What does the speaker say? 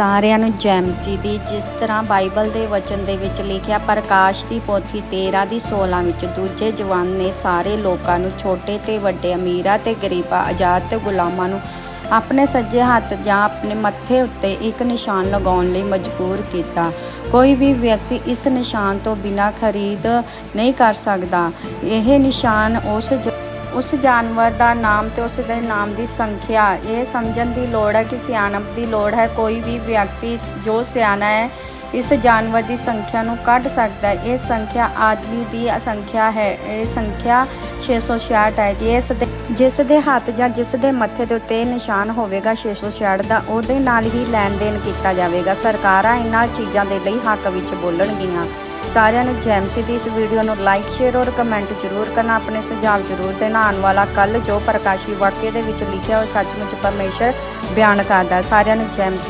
ਸਾਰਿਆਂ ਨੂੰ ਜੈਮਸੀ ਦੀ, ਜਿਸ ਤਰ੍ਹਾਂ ਬਾਈਬਲ ਦੇ ਵਚਨ ਦੇ ਵਿੱਚ ਲਿਖਿਆ ਪ੍ਰਕਾਸ਼ ਦੀ ਪੋਥੀ 13 ਦੀ 16 ਵਿੱਚ ਦੂਜੇ ਜਵਾਨ ਨੇ ਸਾਰੇ ਲੋਕਾਂ ਨੂੰ ਛੋਟੇ ਤੇ ਵੱਡੇ ਅਮੀਰਾਂ ਤੇ ਗਰੀਬਾਂ, ਆਜ਼ਾਦ ਤੇ ਗੁਲਾਮਾਂ ਨੂੰ ਆਪਣੇ ਸੱਜੇ ਹੱਥ ਜਾਂ ਆਪਣੇ ਮੱਥੇ ਉੱਤੇ ਇੱਕ ਨਿਸ਼ਾਨ ਲਗਾਉਣ ਲਈ ਮਜਬੂਰ ਕੀਤਾ। ਕੋਈ ਵੀ ਵਿਅਕਤੀ ਇਸ ਨਿਸ਼ਾਨ ਤੋਂ ਬਿਨਾਂ ਖਰੀਦ ਨਹੀਂ ਕਰ ਸਕਦਾ। ਇਹ ਨਿਸ਼ਾਨ ਉਸ ਜ- ਉਸ ਜਾਨਵਰ ਦਾ ਨਾਮ ਤੇ ਉਸ ਦੇ ਨਾਮ ਦੀ ਸੰਖਿਆ। ਇਹ ਸਮਝਣ ਦੀ ਲੋੜ ਹੈ ਕਿ ਸਿਆਣਪ ਦੀ ਲੋੜ ਹੈ। ਕੋਈ ਵੀ ਵਿਅਕਤੀ ਜੋ ਸਿਆਣਾ ਹੈ, ਇਸ ਜਾਨਵਰ ਦੀ ਸੰਖਿਆ ਨੂੰ ਕੱਢ ਸਕਦਾ ਹੈ। ਇਹ ਸੰਖਿਆ ਆਦਮੀ ਦੀ ਸੰਖਿਆ ਹੈ। ਇਹ ਸੰਖਿਆ 666 ਹੈ ਜਿਸ ਦੇ ਜਿਸ ਦੇ ਹੱਥ ਜਾਂ ਜਿਸ ਦੇ ਮੱਥੇ ਦੇ ਉੱਤੇ ਨਿਸ਼ਾਨ ਹੋਵੇਗਾ 666 ਦਾ, ਉਹਦੇ ਨਾਲ ਹੀ ਲੈਣ ਦੇਣ ਕੀਤਾ ਜਾਵੇਗਾ। ਸਰਕਾਰਾਂ ਇਹਨਾਂ ਚੀਜ਼ਾਂ ਦੇ ਲਈ ਹੱਕ ਵਿੱਚ ਬੋਲਣਗੀਆਂ। ਸਾਰਿਆਂ ਨੂੰ ਜੈਮ ਸੀ ਦੀ ਇਸ ਵੀਡੀਓ ਨੂੰ ਲਾਈਕ ਸ਼ੇਅਰ ਔਰ ਕਮੈਂਟ ਜ਼ਰੂਰ ਕਰਨਾ। ਆਪਣੇ ਸੁਝਾਅ ਜ਼ਰੂਰ ਦੇਣਾ ਆਉਣ ਵਾਲਾ ਕੱਲ ਜੋ ਪ੍ਰਕਾਸ਼ੀ ਵਾਕਿਆ ਦੇ ਵਿੱਚ ਲਿਖਿਆ ਉਹ ਸੱਚਮੁੱਚ ਪਰਮੇਸ਼ਰ ਬਿਆਨ ਕਰਦਾ ਸਾਰਿਆਂ ਨੂੰ ਜੈਮ ਸੀ